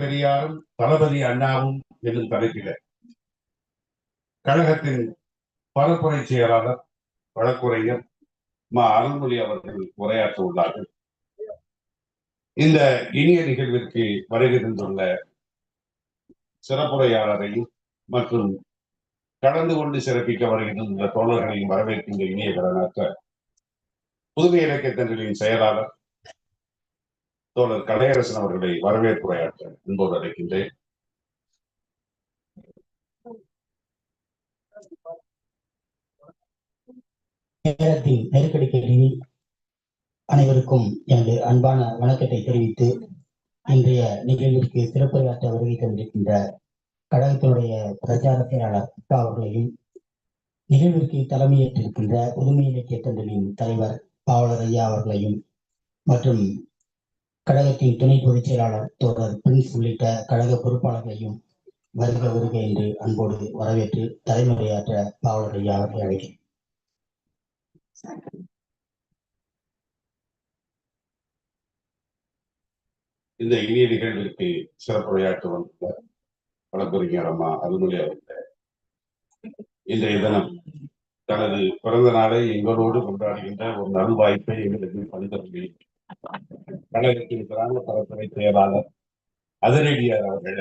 பெரியாரும் தளபதி அண்ணாவும் என்னும் தலைப்பில. கழகத்தின் பரப்புரை செயலாளர் வழக்குரைஞர் மா. அருள்மொழி அவர்கள் உரையாற்ற உள்ளார்கள் இந்த இனிய நிகழ்விற்கு வருகின்றுள்ள சிறப்புரையாளரையும் மற்றும் கலந்து கொண்டு சிறப்பிக்க வருகின்ற தோழர்களையும் வரவேற்கின்ற இனிய கடனாக்க புதுமை இலக்கியத்தன்களின் செயலாளர் தோழர் கலையரசன் அவர்களை வரவேற்புரையாற்ற அன்போடு அழைக்கின்றேன். நேரத்தின் நெருக்கடிக்கிடையில் அனைவருக்கும் எனது அன்பான வணக்கத்தை தெரிவித்து இன்றைய நிகழ்விற்கு சிறப்புரையாற்ற வருகை தந்திருக்கின்ற கழகத்தினுடைய பிரச்சார செயலாளர் குப்தா அவர்களையும் நிகழ்விற்கு தலைமையேற்றிருக்கின்ற புதுமை இலக்கிய தந்தலின் தலைவர் பாவலர் ஐயா அவர்களையும் மற்றும் கழகத்தின் துணை பொதுச் செயலாளர் தோழர் பிரின்ஸ் உள்ளிட்ட கழக பொறுப்பாளர்களையும் வருக வருக என்று அன்போடு வரவேற்று தலைமுறையாற்ற பாவலர் ஐயா அவர்களை அழைக்கிறேன். இந்த இனிய நிகழ்விற்கு சிறப்புரையாற்ற வந்துள்ள வழக்கறிஞர் அம்மா அருள்மொழி அவர்கள் இன்றைய தினம் தனது பிறந்த நாளை எங்களோடு கொண்டாடுகின்ற ஒரு நல்வாய்ப்பை எங்களுக்கு பணிதரவில்லை. கழகத்தின் கிராம பரப்புரை செயலாளர் அதிரடியார் அவர்கள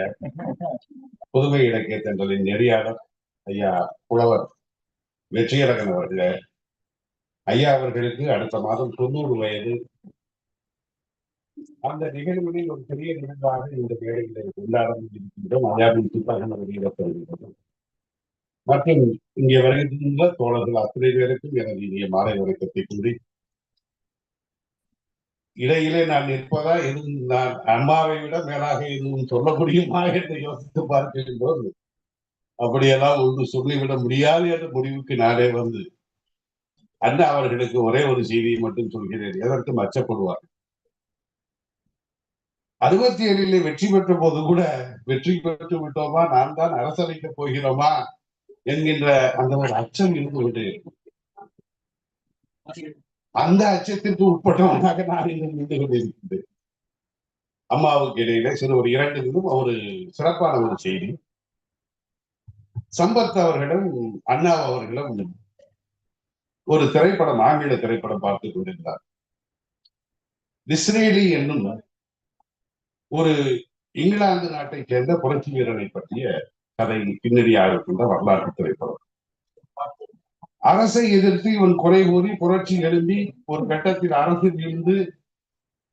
புதுமை இலக்கிய தென்றலின் நெறியாளர் ஐயா புலவர் வெற்றியரகன் அவர்கள ஐயா அவர்களுக்கு அடுத்த மாதம் தொண்ணூறு வயது. அந்த நிகழ்வுகளில் ஒரு பெரிய நிகழ்வாக இந்த வேலைகளை கொண்டாட இருக்கின்றோம். ஐயாவின் புத்தகம் வெளியிடப்படுகின்றது மற்றும் இங்கே வருகின்ற தோழர்கள் அத்தனை பேருக்கும் எனது இனிய மாலை வணக்கத்தை கூறி இடையிலே நான் நிற்பதா எதுவும் நான் அம்மாவை விட மேலாக எதுவும் சொல்ல முடியுமா என்று யோசித்து பார்க்கின்ற போது அப்படியெல்லாம் ஒன்று சொல்லிவிட முடியாது என்ற முடிவுக்கு நானே வந்து அண்ணா அவர்களுக்கு ஒரே ஒரு செய்தியை மட்டும் சொல்கிறேன். எதற்கும் அச்சப்படுவார் அறுபத்தி ஏழிலே வெற்றி பெற்ற போது கூட வெற்றி பெற்று விட்டோமா? நாம் தான் அரசரைக்கப் போகிறோமா? என்கின்ற அந்த ஒரு அச்சம் இருந்து கொண்டு அந்த அச்சத்திற்கு உட்பட்டவனாக நான் இங்கு நின்று கொண்டிருக்கின்றேன். அம்மாவுக்கு இடையில சிறு ஒரு இரண்டு விதம் ஒரு சிறப்பான ஒரு செய்தி. சம்பத் அவர்களும் அண்ணா அவர்களும் ஒரு திரைப்படம் ஆங்கில திரைப்படம் பார்த்துக் கொண்டிருந்தார். இஸ்ரேலி என்னும் ஒரு இங்கிலாந்து நாட்டைச் சேர்ந்த புரட்சி வீரனை பற்றிய கதை பின்னணியாக கொண்ட வரலாற்று திரைப்படம். அரசை எதிர்த்து இவன் குறை கூறி புரட்சி எழும்பி ஒரு கட்டத்தில் அரசில் இருந்து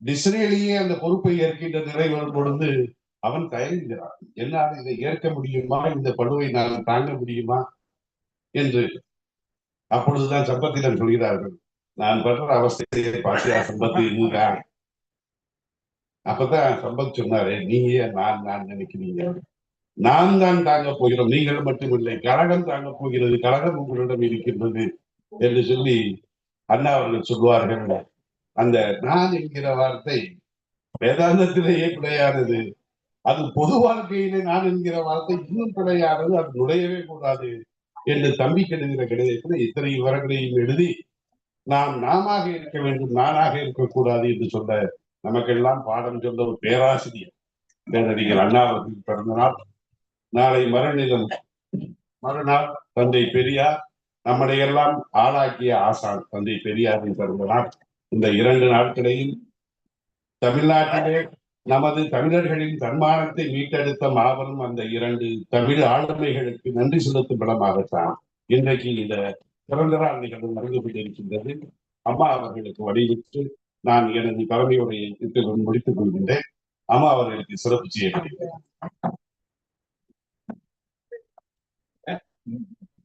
இஸ்ரேலியே அந்த பொறுப்பை ஏற்கின்ற நிலை வரும் பொழுது அவன் தயங்குகிறான். என்னால் இதை ஏற்க முடியுமா? இந்த பழுவை நான் தாங்க முடியுமா? என்று அப்பொழுதுதான் சம்பத்திடம் சொல்கிறார்கள். நான் படுற அவஸ்தையை பாசியா சம்பத்து இதுதான் அப்பதான் சம்பத் சொன்னாரு நீங்க நான் நான் நினைக்கிறீங்க. நான் தான் தாங்க போகிறோம் நீங்கள் மட்டுமில்லை கழகம் தாங்க போகிறது கழகம் உங்களிடம் இருக்கின்றது என்று சொல்லி அண்ணா அவர்கள் சொல்வார்கள் அந்த நான் என்கிற வார்த்தை வேதாந்தத்திலேயே கிடையாதது. அது பொது வாழ்க்கையிலே நான் என்கிற வார்த்தை இன்னும் கிடையாதது அது நுழையவே கூடாது என்று தம்பி கெடுகிற கடிதத்தில் இத்தனை விவரங்களையும் எழுதி நாம் நாமாக இருக்க வேண்டும் நானாக இருக்கக்கூடாது என்று சொல்ல நமக்கெல்லாம் பாடம் சொல்ல ஒரு பேராசிரியர் பேரறிஞர் அண்ணா அவர்கள் பிறந்த நாள். நாளை மறுநிலம். மறுநாள் தந்தை பெரியார் நம்மளை எல்லாம் ஆளாக்கிய ஆசான் தந்தை பெரியாரின் பிறந்த நாள் இந்த இரண்டு நாட்களையும் தமிழ்நாட்டிலே நமது தமிழர்களின் தன்மானத்தை மீட்டெடுத்த மாபெரும் அந்த இரண்டு தமிழ் ஆளுமைகளுக்கு நன்றி செலுத்தும் இடமாகத்தான் இன்றைக்கு இந்த பிறந்த நாள் நிகழ்வு நடந்து கொண்டிருக்கின்றது. அம்மா அவர்களுக்கு வடிவிட்டு நான் எனது தலைமையுடைய முடித்துக் கொள்கின்றேன். அம்மா அவர்களுக்கு சிறப்பு செய்ய Mm-hmm.